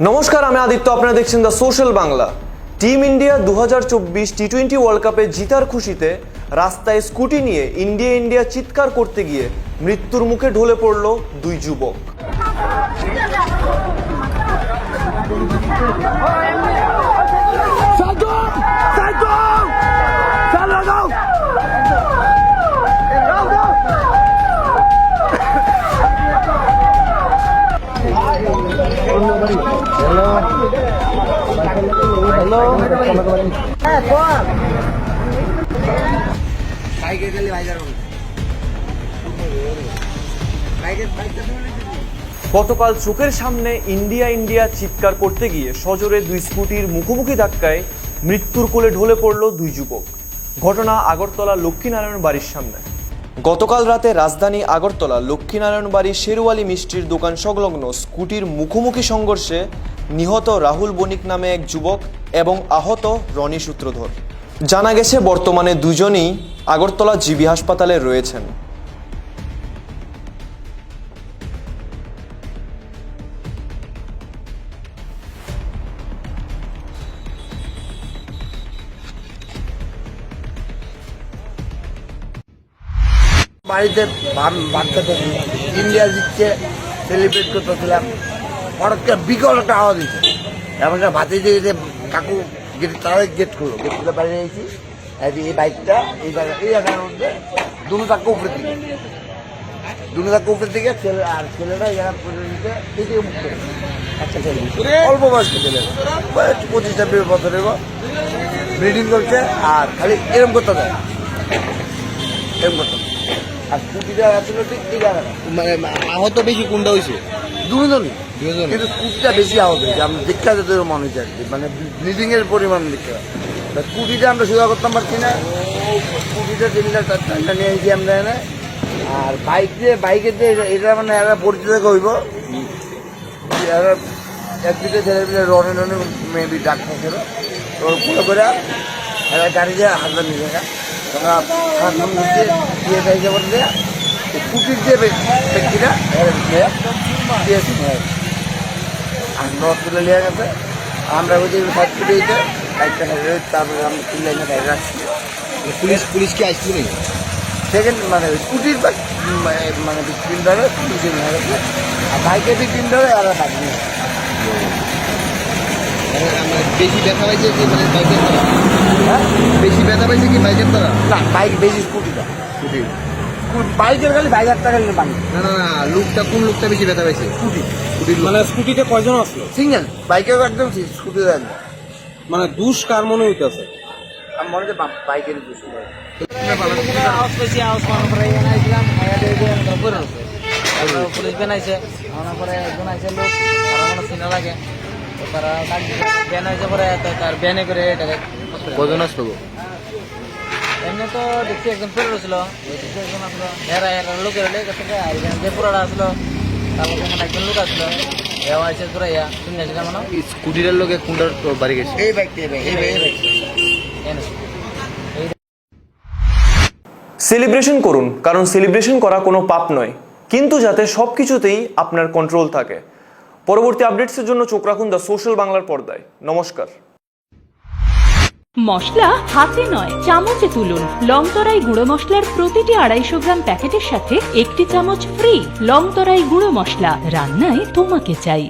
নমস্কার, আমি আদিত্য। আপনারা দেখছেন the social Bangla team India দু টি টোয়েন্টি ওয়ার্ল্ড কাপে জিতার খুশিতে রাস্তায় স্কুটি নিয়ে ইন্ডিয়া ইন্ডিয়া চিৎকার করতে গিয়ে মৃত্যুর মুখে ঢলে পড়ল দুই যুবক। গতকাল চোখের সামনে ইন্ডিয়া ইন্ডিয়া চিৎকার করতে গিয়ে সজোরে দুই স্কুটির মুখোমুখি ধাক্কায় মৃত্যুর কোলে ঢলে পড়ল দুই যুবক। ঘটনা আগরতলা লক্ষ্মীনারায়ণ বাড়ির সামনে। গতকাল রাতে রাজধানী আগরতলা লক্ষ্মীনারায়ণ বাড়ি শেরুয়ালি মিষ্টির দোকান সংলগ্ন স্কুটির মুখোমুখি সংঘর্ষে নিহত রাহুল বণিক নামে এক যুবক এবং আহত রনি সূত্রধর। জানা গেছে, বর্তমানে দুজনই আগরতলা জিবি হাসপাতালে রয়েছেন। বাড়িতে বাচ্চাদের ইন্ডিয়া দিচ্ছে সেলিব্রেট করতেছিলাম। হঠাৎ বিকল একটা আওয়াজ দিচ্ছে এমন একটা ভাতে যে কাকু গেট তারাই গেট খুললো। গেট খুলে বাইরে এসেছি এই বাইকটা, এই জায়গা এই জায়গার মধ্যে দুটো চাক্কা উপরের দিকে দুটো চাক্কা উপরের দিকে ছেলে আর ছেলেটা এই জায়গা করে দিতে মুখ করে একটা ছেলে। অল্প বয়স্ক ছেলে। পঁচিশ, ছাব্বিশ বছরের ব্রিডিং করছে আর খালি এরম করতে দেয়। এরম করতে। আর স্কুটিটা আসলে ঠিক জায়গাটা মানে আহত বেশি কোনটা হয়েছে দুজনই। দুজনই? কিন্তু স্কুটিটা বেশি আহত হয়েছে। আমি দেখতে যেতে মনে হচ্ছে আর কি মানে ব্লিডিং এর পরিমাণ দেখতে তা স্কুটিটা আমরা সোজা করতাম পারছি না? স্কুটিটা তিনটা চারটা নিয়ে এসেছি আমরা এনে। আর বাইক দিয়ে বাইকের দিয়ে এটা- মানে এরা পরিচিত হইব। এরা এক দুটো ছেলে মিলে রনে রনে মেবি ডাক্তার ছিল তো পুরো করে এরা গাড়ি দিয়ে হাতটা নিয়ে তোমরা হাত মুখ দিয়ে দিয়ে দিয়ে যে দিয়ে দিয়েছে আর নর্থ তুলে নিয়ে গেছে। আমরা ওই যে সাইড করে দিতে সাইড তারপরে আমরা তুলে এনে রাখছি পুলিশ পুলিশ কি নাকি? সেকেন্ড মানে স্কুটির মানে বিক্রিন ধরে পুলিশে নিয়ে গেছে। আর বাইকের বিক্রিন ধরে আর বাইক নিয়ে। মানে মানে বেশি ব্যথা পাইছে কি মানে বাইকের দ্বারা? হ্যাঁ? বেশি ব্যথা পাইছে কি বাইকের দ্বারা? না বাইক বেশি স্কুটিটা স্কুটি। বাইকের খালি বাইক হাজার টাকা নিয়ে না না না লুকটা কোন লুকটা বেশি ব্যথা পাইছে? স্কুটি। স্কুটির মানে স্কুটিতে কয়জন আসলো? সিঙ্গেল বাইকেও একদম স্কুটি দেন মানে দুষ কার মনে হইতেছে? মনে হচ্ছে বাইকের বেশি। আওয়াজ পেয়েছি এখানে দিয়ে পুলিশ ব্যান আমার পরে একজন আইছে লোক মনে চিনা লাগে। তো তারা ডাক ব্যান আইছে পরে তার ব্যানে করে এটাকে কজন আসলো গো? এমনি তো দেখছি একজন পড়ে রয়েছিল একজন আসলো। যে পুরোটা আসলো তার মধ্যে হয় একজন লোক আসলো। পুরো ইয়া। মানে স্কুটিটার লোকে বাড়ি গেছে? এই বাইকটা এই বাইক এই বাইক, এই বাইক এনে সেলিব্রেশন করুন কারণ সেলিব্রেশন করা কোনো পাপ নয়। কিন্তু যাতে সব কিছুতেই আপনার কন্ট্রোল থাকে। পরবর্তী আপডেটসের জন্য চোখ রাখুন দ্য সোশ্যাল বাংলার পর্দায়। নমস্কার। মশলা হাতে নয়, চামচে তুলুন। লংতরাই গুঁড়ো মশলার প্রতিটি আড়াইশো গ্রাম প্যাকেটের সাথে একটি চামচ ফ্রি লংতরাই গুঁড়ো মশলা। রান্নায় তোমাকে চাই।